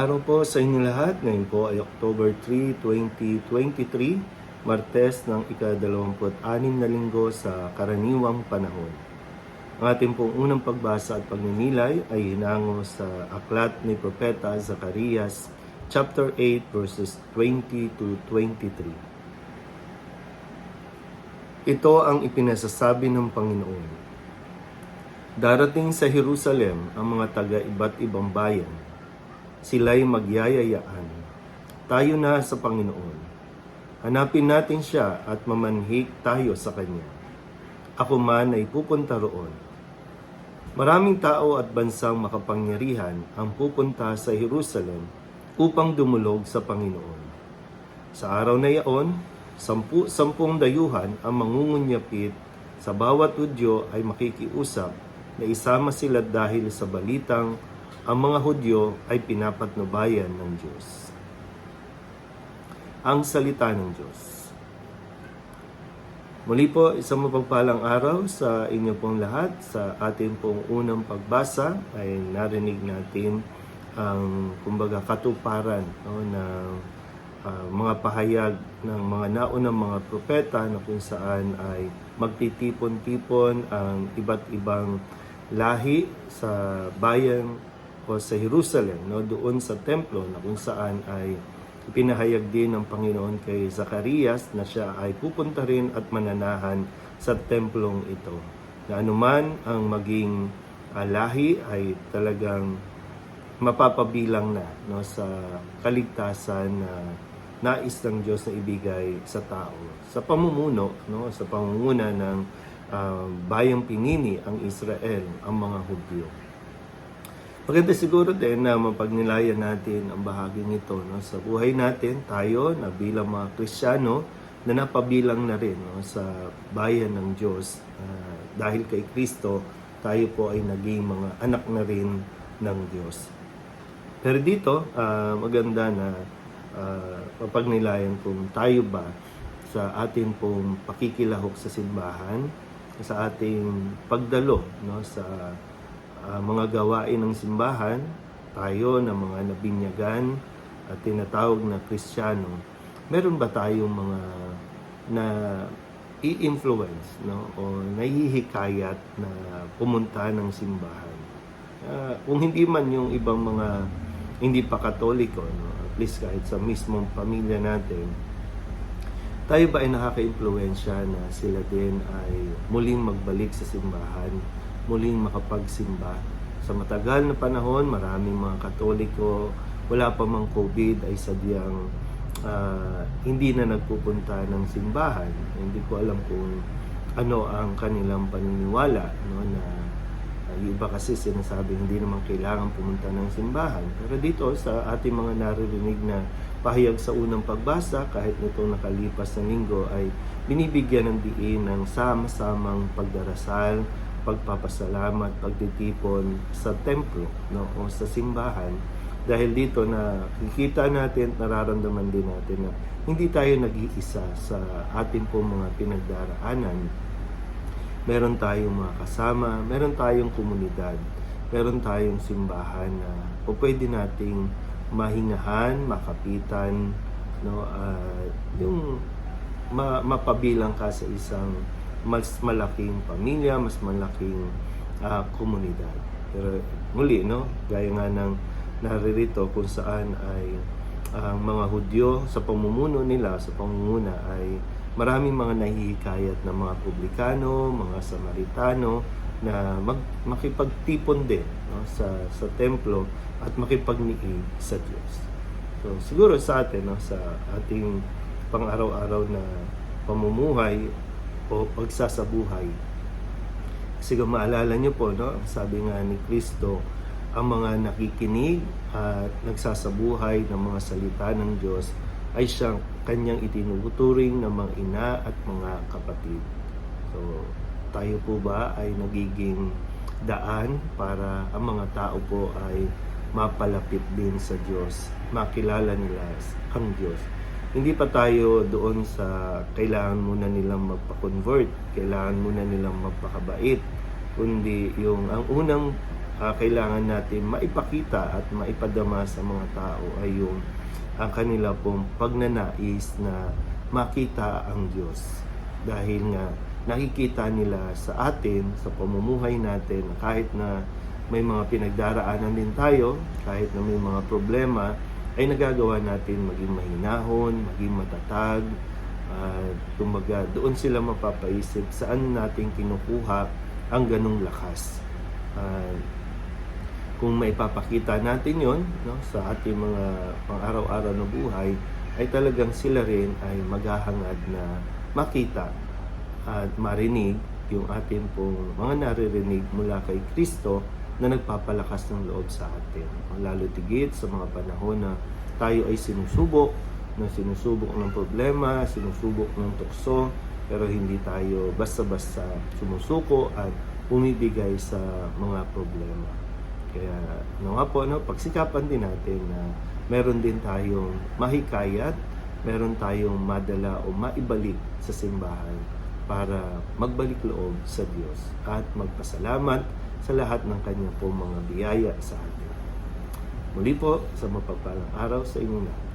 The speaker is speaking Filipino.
Araw po sa inyo lahat. Ngayon po ay October 3, 2023, Martes ng ika-26 na linggo sa karaniwang panahon. Ang ating pong unang pagbasa at pagninilay ay hinango sa aklat ni Propeta Zacarias, chapter 8, verses 20 to 23. Ito ang ipinasasabi ng Panginoon. Darating sa Jerusalem ang mga taga iba't ibang bayan. Sila'y magyayayaan. Tayo na sa Panginoon. Hanapin natin siya at mamanhik tayo sa Kanya. Ako man ay pupunta roon. Maraming tao at bansang makapangyarihan ang pupunta sa Jerusalem upang dumulog sa Panginoon. Sa araw na iyon, sampu, sampung dayuhan ang mangungunyapit sa bawat Hudyo ay makikiusap na isama sila dahil sa balitang ang mga Hudyo ay pinapatnubayan ng Diyos. Ang Salita ng Diyos Muli po, isang mapagpalang araw sa inyo pong lahat. Sa ating pong unang pagbasa ay narinig natin ang kumbaga katuparan no, ng ah, mga pahayag ng mga naunang mga propeta na kung saan ay magtitipon-tipon ang iba't ibang lahi sa bayan o sa Jerusalem, no, doon sa templo na kung saan ay Ipinahayag din ng Panginoon kay Zacarias na siya ay pupunta rin at mananahan sa templong ito. Na anuman ang maging ah, lahi ay talagang mapapabilang na no, sa kaligtasan na nais ng Diyos na ibigay sa tao. Sa pamumuno, no, sa pamumuna ng ah, bayang pinini ang Israel, ang mga Hudyo. Maganda siguro din na mapagnilayan natin ang bahaging ito no? sa buhay natin, tayo na bilang mga Kristiyano na napabilang na rin no? sa bayan ng Diyos. Ah, dahil kay Kristo, tayo po ay naging mga anak na rin ng Diyos. Pero dito, ah, maganda na ah, mapagnilayan kung tayo ba sa atin pong pakikilahok sa simbahan, sa ating pagdalo no, sa ah, mga gawain ng simbahan, tayo na mga nabinyagan at tinatawag na Kristiyano, meron ba tayong mga na i-influence no? O nahihikayat na pumunta ng simbahan. Ah, kung hindi man yung ibang mga hindi pa katoliko, no, at least kahit sa mismong pamilya natin, tayo ba ay nakaka-impluensya na sila din ay muling magbalik sa simbahan, muling makapagsimba? Sa matagal na panahon, maraming mga katoliko, wala pa mang COVID, ay sadyang ah, hindi na nagpupunta ng simbahan. Hindi ko alam kung ano ang kanilang paniniwala no, na uh, iba kasi sinasabi hindi naman kailangan pumunta ng simbahan. Pero dito sa ating mga naririnig na pahayag sa unang pagbasa kahit nitong nakalipas na linggo ay binibigyan ng diin ng sama-samang pagdarasal, pagpapasalamat, pagtitipon sa templo no, o sa simbahan dahil dito na kikita natin, nararamdaman din natin na hindi tayo nag-iisa sa ating pong mga pinagdaraanan. Meron tayong mga kasama, meron tayong komunidad, meron tayong simbahan na po pwede nating mahingahan, makapitan, no, at yung ma- mapabilang ka sa isang mas malaking pamilya, mas malaking ah, komunidad. Pero muli, no, gaya nga ng naririto kung saan ay ang mga Hudyo sa pamumuno nila, sa pamumuna ay maraming mga nahihikayat na mga publikano, mga Samaritano na mag, makipagtipon din no, sa sa templo at makipagniig sa Diyos. So siguro sa atin no, sa ating pang-araw-araw na pamumuhay o pagsasabuhay. Kasi kung maalala niyo po, no, sabi nga ni Kristo, ang mga nakikinig at nagsasabuhay ng mga salita ng Diyos ay siyang kanyang itinuturing ng mga ina at mga kapatid. So, tayo po ba ay nagiging daan para ang mga tao po ay mapalapit din sa Diyos, makilala nila ang Diyos. Hindi pa tayo doon sa kailangan muna nilang magpa-convert, kailangan muna nilang magpakabait, kundi yung ang unang ah, kailangan natin maipakita at maipadama sa mga tao ay yung ang kanila pong pagnanais na makita ang Diyos. Dahil nga nakikita nila sa atin, sa pamumuhay natin, na kahit na may mga pinagdaraanan din tayo, kahit na may mga problema, ay nagagawa natin maging mahinahon, maging matatag. At kumbaga, doon sila mapapaisip saan natin kinukuha ang ganong lakas. At kung maipapakita natin yon no, sa ating mga pang-araw-araw na buhay, ay talagang sila rin ay maghahangad na makita at marinig yung ating pong mga naririnig mula kay Kristo na nagpapalakas ng loob sa atin. Lalo tigit sa mga panahon na tayo ay sinusubok, na sinusubok ng problema, sinusubok ng tukso, pero hindi tayo basta-basta sumusuko at umibigay sa mga problema. Kaya no nga po, no, pagsikapan din natin na meron din tayong mahikayat, meron tayong madala o maibalik sa simbahan para magbalik loob sa Diyos at magpasalamat sa lahat ng kanyang po mga biyaya sa atin. Muli po sa mapagpalang araw sa inyong lahat.